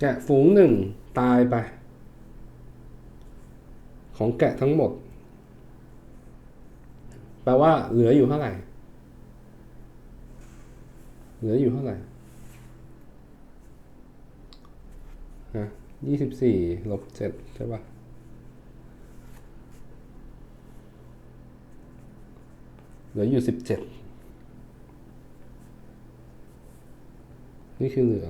แกะฝูงหนึ่งตายไป ของแกะทั้งหมด แปลว่าเหลืออยู่เท่าไหร่ เหลืออยู่เท่าไหร่ฮะยี่สิบสี่ลบเจ็ดใช่ปะเหลืออยู่สิบเจ็ดนี่คือเหลือ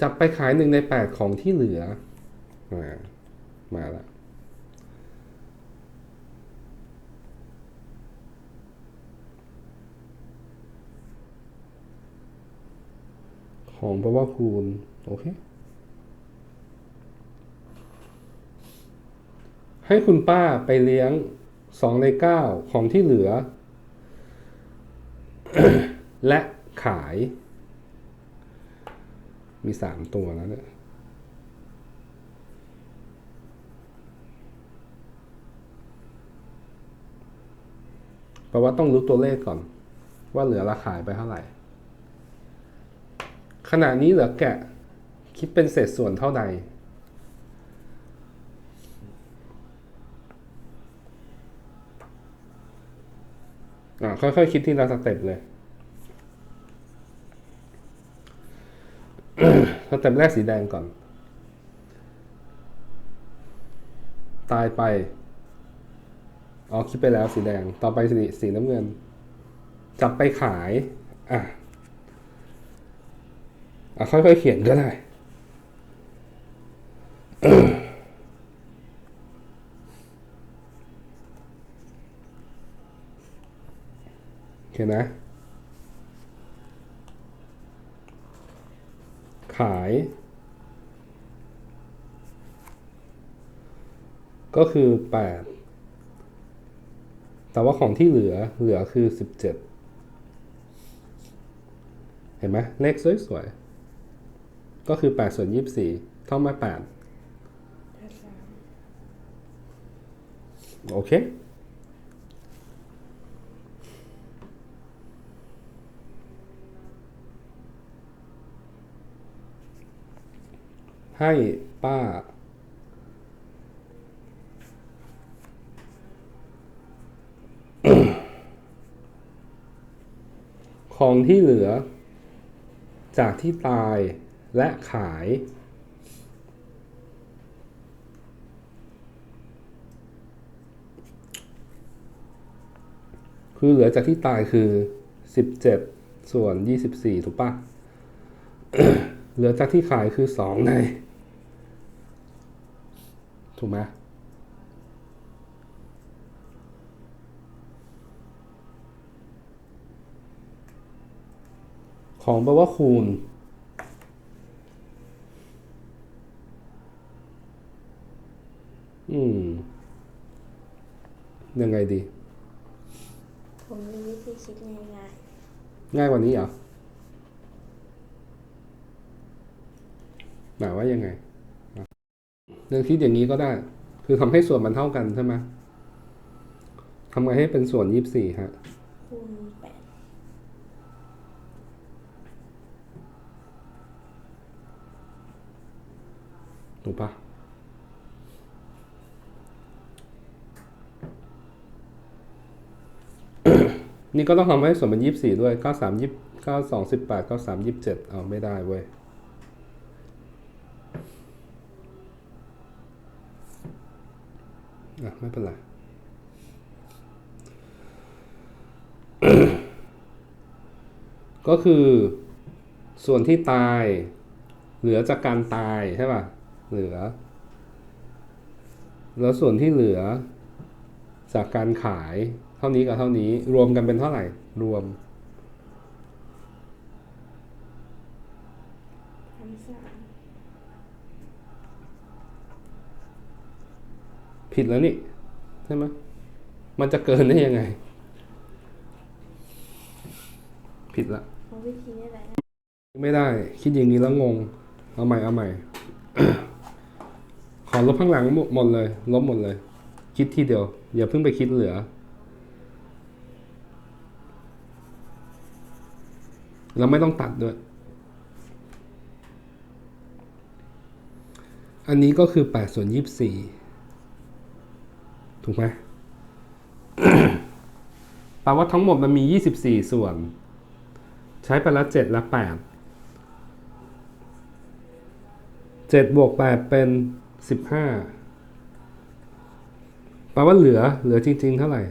จับไปขายหนึ่งในแปดของที่เหลือ มา มาแล้วของแปลว่าคูณ โอเค ให้คุณป้าไปเลี้ยงสองในเก้าของที่เหลือ และขาย มีสามตัวแล้วเนี่ยแปลว่าต้องรู้ตัวเลขก่อน ว่าเหลือราขายไปเท่าไหร่ ขณะนี้เหลือแกะ คิดเป็นเศษส่วนเท่าใดอ่าค่อยๆคิดทีละสเต็ปเลย สเต็ปแรกสีแดงก่อน ตายไปอ๋อคิดไปแล้วสีแดง ต่อไปสีสีน้ำเงิน จับไปขาย อะ อะ ค่อยๆเขียนก็ได้โอเคนะ ขาย ก็คือแปดแต่ว่าของที่เหลือเหลือคือสิบเจ็ดเห็นไหมเลขสวยๆ ก็คือแปดส่วนยี่สิบสี่เท่ามาแปดโอเค ให้ป้า ของที่เหลือ จากที่ตายและขาย คือเหลือจากที่ตายคือ 17 ส่วน 24 ถูกปะเหลือจากที่ขายคือ 2 ใน ถูกไหมของแปลว่าคูณ อืม ยังไงดี ผมมีวิธีคิดง่ายง่ายกว่านี้เหรอหมายว่ายังไงอะ เรื่องคิดอย่างนี้ก็ได้ คือทำให้ส่วนมันเท่ากันใช่ไหมทำไงให้เป็นส่วนยี่สิบสี่ฮะคูณแปดถูกปะนี่ก็ต้องทำให้ส่วนเป็นยี่สิบสี่ด้วยเก้าสามยี่เก้าสองสิบแปดเก้าสามยี่สิบเจ็ดเอาไม่ได้เว้ย อะไม่เป็นไรก็คือส่วนที่ตาย เหลือจากการตายใช่ป่ะ เหลือ แล้วส่วนที่เหลือ จากการขายเท่านี้กับเท่านี้ รวมกันเป็นเท่าไหร่ รวมพันสาม ผิดแล้วนี่ใช่ไหมมันจะเกินได้ยังไง ผิดละไม่ได้ คิดอย่างนี้แล้วงง เอาใหม่เอาใหม่ ขอลบข้างหลังหมดเลย ลบหมดเลย คิดทีเดียว อย่าเพิ่งไปคิดเหลือเราไม่ต้องตัดด้วย อันนี้ก็คือ8ส่วน24 ถูกไหมแปลว่าทั้งหมดมันมียี่สิบสี่ส่วน ใช้ไปล้วเจ็ดและแปดเจ็ดบวกแปดเป็นสิบห้าแปลว่าเหลือเหลือจริง ๆ เท่าไหร่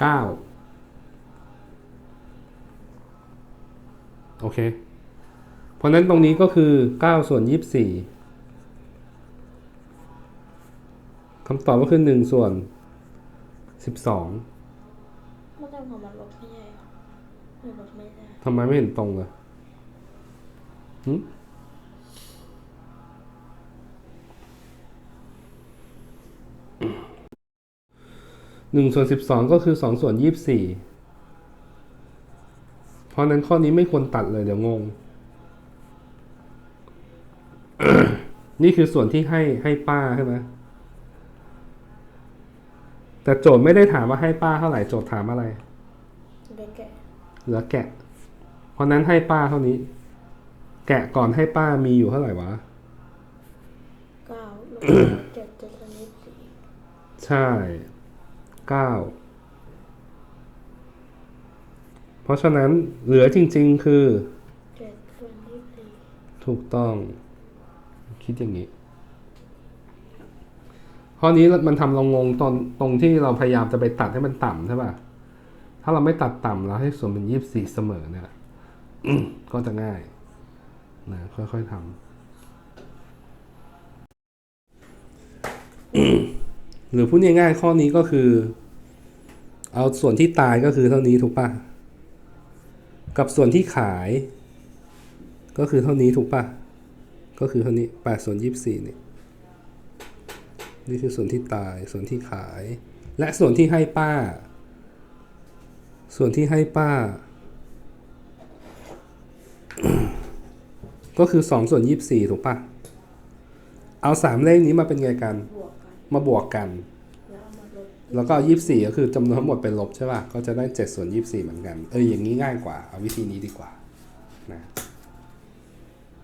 เก้าโอเค เพราะฉะนั้นตรงนี้ก็คือ 9 ส่วน 24คำตอบก็คือ 1 ส่วน 12เมื่อกี้ผมมันลบไม่ใช่เหรอหรือลบไม่ได้ทำไมไม่เห็นตรงเลยหึหนึ่งส่วนสิบสองก็คือสองส่วนยี่สิบสี่เพราะฉะนั้นข้อนี้ไม่ควรตัดเลยเดี๋ยวงง นี่คือส่วนที่ให้ให้ป้าใช่ไหมแต่โจทย์ไม่ได้ถามว่าให้ป้าเท่าไหร่โจทย์ถามอะไรเด็กแกะเหลือแกะ เพราะนั้นให้ป้าเท่านี้ แกะก่อนให้ป้ามีอยู่เท่าไหร่วะเก้าลบเจ็ดเจ็ดส่วนยี่สิบสี่ใช่เก้าเพราะฉะนั้นเหลือจริง ๆ คือเจ็ดส่วนยี่สิบสี่ถูกต้อง คิดอย่างนี้ข้อนี้มันทำเรางงตอนตรงที่เราพยายามจะไปตัดให้มันต่ำใช่ป่ะ ถ้าเราไม่ตัดต่ำแล้วให้ส่วนเป็นยี่สิบสี่เสมอเนี่ยก็จะง่ายนะค่อยๆทำหรือพูดง่ายๆข้อนี้ก็คือ เอาส่วนที่ตายก็คือเท่านี้ถูกป่ะ กับส่วนที่ขาย ก็คือเท่านี้ถูกป่ะ ก็คือเท่านี้แปดส่วนยี่สิบสี่นี่นี่คือส่วนที่ตายส่วนที่ขาย และส่วนที่ให้ป้า ส่วนที่ให้ป้า ก็คือสองส่วนยี่สี่ถูกปะเอาสามเลขนี้มาเป็นไงกัน มาบวกกัน แล้วก็ยี่สี่ก็คือจำนวนทั้งหมดเป็นลบใช่ป่ะ ก็จะได้เจ็ดส่วนยี่สี่เหมือนกัน เอออย่างนี้ง่ายกว่า เอาวิธีนี้ดีกว่านะ